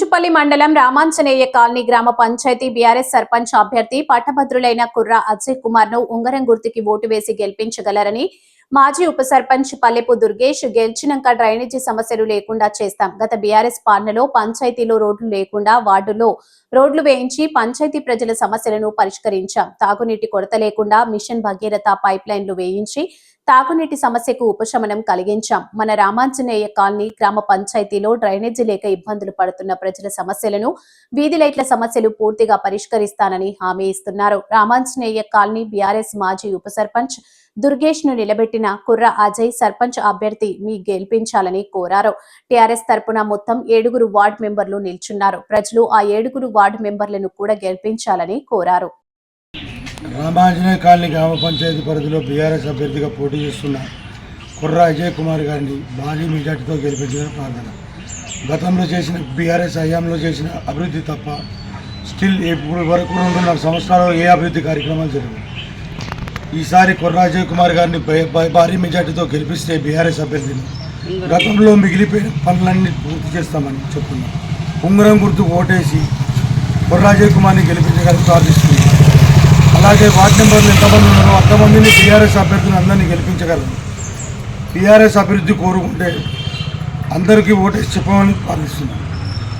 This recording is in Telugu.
చింతపల్లి మండలం రామాంజనేయ కాలనీ గ్రామ పంచాయతీ బీఆర్ఎస్ సర్పంచ్ అభ్యర్థి పట్టభద్రులైన కుర్ర అజయ్ కుమార్ను ఉంగరం గుర్తుకి ఓటు వేసి గెలిపించగలరని మాజీ ఉప సర్పంచ్ పల్లెపు దుర్గేష్ గెలిచినాక డ్రైనేజీ సమస్యలు లేకుండా చేస్తాం. గత బీఆర్ఎస్ పాలనలో పంచాయతీలో రోడ్లు లేకుండా వార్డులో రోడ్లు వేయించి పంచాయతీ ప్రజల సమస్యలను పరిష్కరించాం. తాగునీటి కొరత లేకుండా మిషన్ భగీరథ పైప్ లైన్లు వేయించి తాగునీటి సమస్యకు ఉపశమనం కలిగించాం. మన రామాంజనేయ కాలనీ గ్రామ పంచాయతీలో డ్రైనేజీ లేక ఇబ్బందులు పడుతున్న ప్రజల సమస్యలను వీధి లైట్ల సమస్యలు పూర్తిగా పరిష్కరిస్తానని హామీ ఇస్తున్నారు. రామాంజనేయ కాలనీ బీఆర్ఎస్ మాజీ ఉప సర్పంచ్ దుర్గేష్ను నిలబెట్టిన కుర్ర అజయ్ సర్పంచ్ అభ్యర్థి మీ గెలిపించాలని కోరారు. టీఆర్ఎస్ తరపున మొత్తం ఏడుగురు వార్డు మెంబర్లు నిల్చున్నారు. ప్రజలు ఆ ఏడుగురు వార్డు మెంబర్లను కూడా గెలిపించాలని కోరారు. రామాంజనేయ కాలనీ గ్రామ పంచాయతీ పరిధిలో బీఆర్ఎస్ అభ్యర్థిగా పోటీ చేస్తున్న కుర్రా అజయ్ కుమార్ గారిని భారీ మెజార్టీతో గెలిపించడం ప్రార్థన. గతంలో చేసిన బీఆర్ఎస్ హయాంలో చేసిన అభివృద్ధి తప్ప స్టిల్ ఇప్పుడు వరకు రెండున్నర సంవత్సరాలు ఏ అభివృద్ధి కార్యక్రమాలు జరిగాయి? ఈసారి కుర్రాజయ్ కుమార్ గారిని భారీ మెజార్టీతో గెలిపిస్తే బీఆర్ఎస్ అభ్యర్థిని. గతంలో మిగిలిపోయిన పనులన్నీ పూర్తి చేస్తామని చెప్తున్నాం ఉంగరం గుర్తు ఓటేసి కుర్రాజయ్ కుమార్ని గెలిపించగలని ప్రార్థిస్తున్నాం. అలాగే వార్డు నెంబర్లు ఎంతమంది ఉన్నారో అంతమందిని టీఆర్ఎస్ అభ్యర్థులు అందరినీ గెలిపించగలరు. టీఆర్ఎస్ అభివృద్ధి కోరుకుంటే అందరికీ ఓటేసి చెప్పమని ప్రార్థిస్తున్నాను